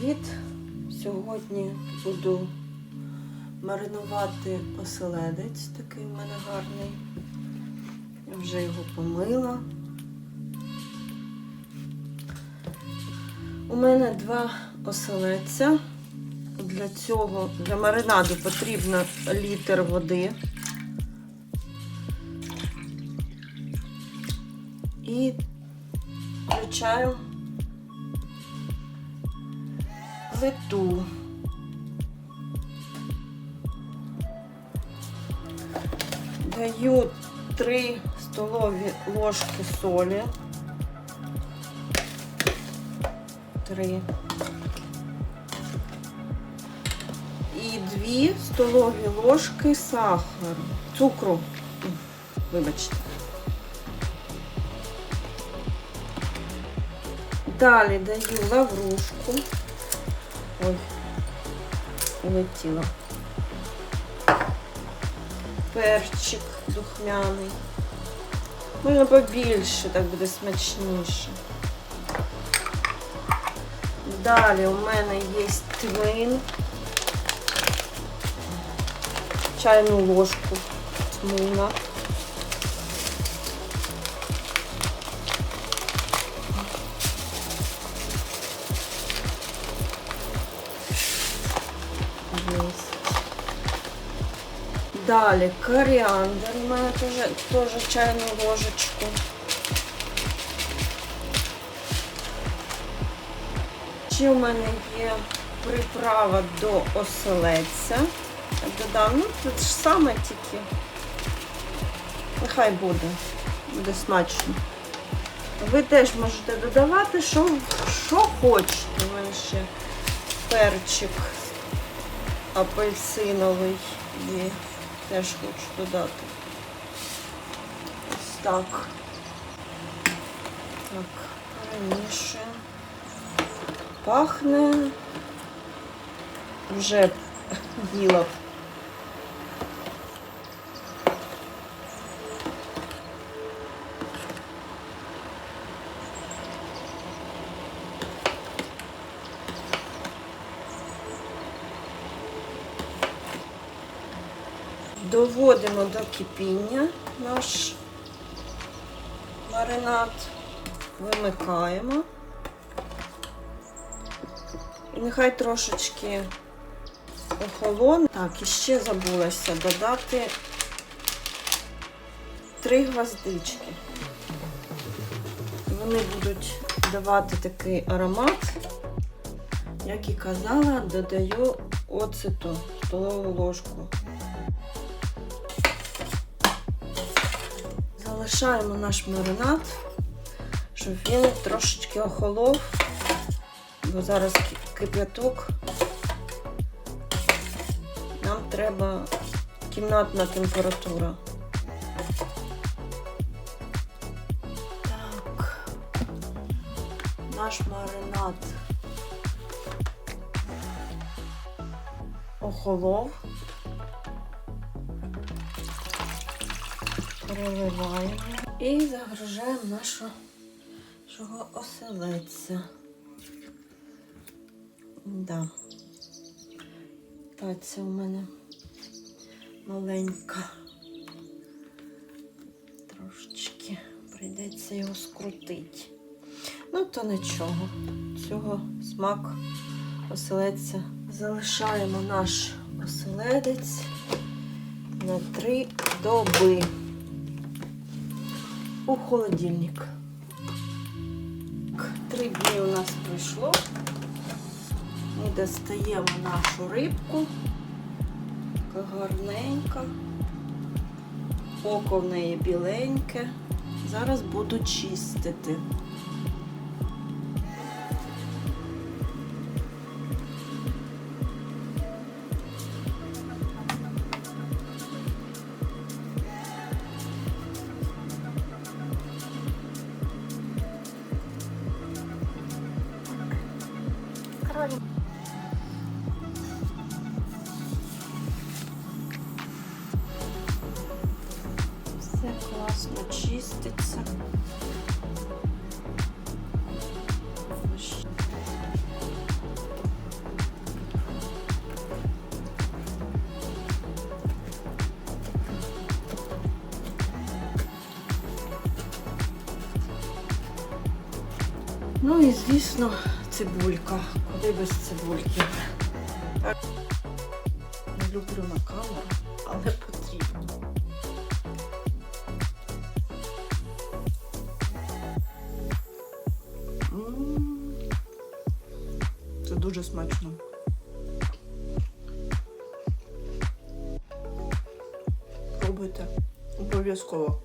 привіт! Сьогодні буду маринувати оселедець, такий у мене гарний. Я вже його помила. У мене два оселедця. Для цього, для маринаду потрібно літр води. І включаю плиту. Даю 3 столові ложки солі. 3. І 2 столові ложки сахару, цукру. Вибачте. Далі даю лаврушку. Ой, улетіла. Перчик духмяний. Можна побільше, так буде смачніше. Далі у мене є тмин. Чайну ложку тмина. Далі коріандр у мене теж, теж чайну ложечку. Ще у мене є приправа до оселедця. Додам, ну це ж саме тільки. Нехай буде. Буде смачно. Ви теж можете додавати, що, що хочете. У мене ще перчик апельсиновий є. Теж хочу додати. Ось так. Так, перемішуємо. Пахне. Вже їла. Доводимо до кипіння наш маринад, вимикаємо. І нехай трошечки охолоне. Так, і ще забулася додати три гвоздички. Вони будуть давати такий аромат. Як і казала, додаю оцету столову ложку. Залишаємо наш маринад, щоб він трошечки охолов, бо зараз ки- кип'яток. Нам треба кімнатна температура. Так, наш маринад охолов. Переливаємо і загружаємо нашого оселедця. Да. Таця у мене маленька. Трошечки прийдеться його скрутити. Ну, то нічого. Цього смак оселедця. Залишаємо наш оселедець на три доби у холодильник. Три дні у нас пройшло. Ми достаємо нашу рибку. Така гарненька. Око в неї біленьке. Зараз буду чистити. Все класно чиститься. Ну і звісно, цибулька. Куди без цибульки? Не люблю на камеру, але потрібно. Це дуже смачно. Пробуйте. Обов'язково.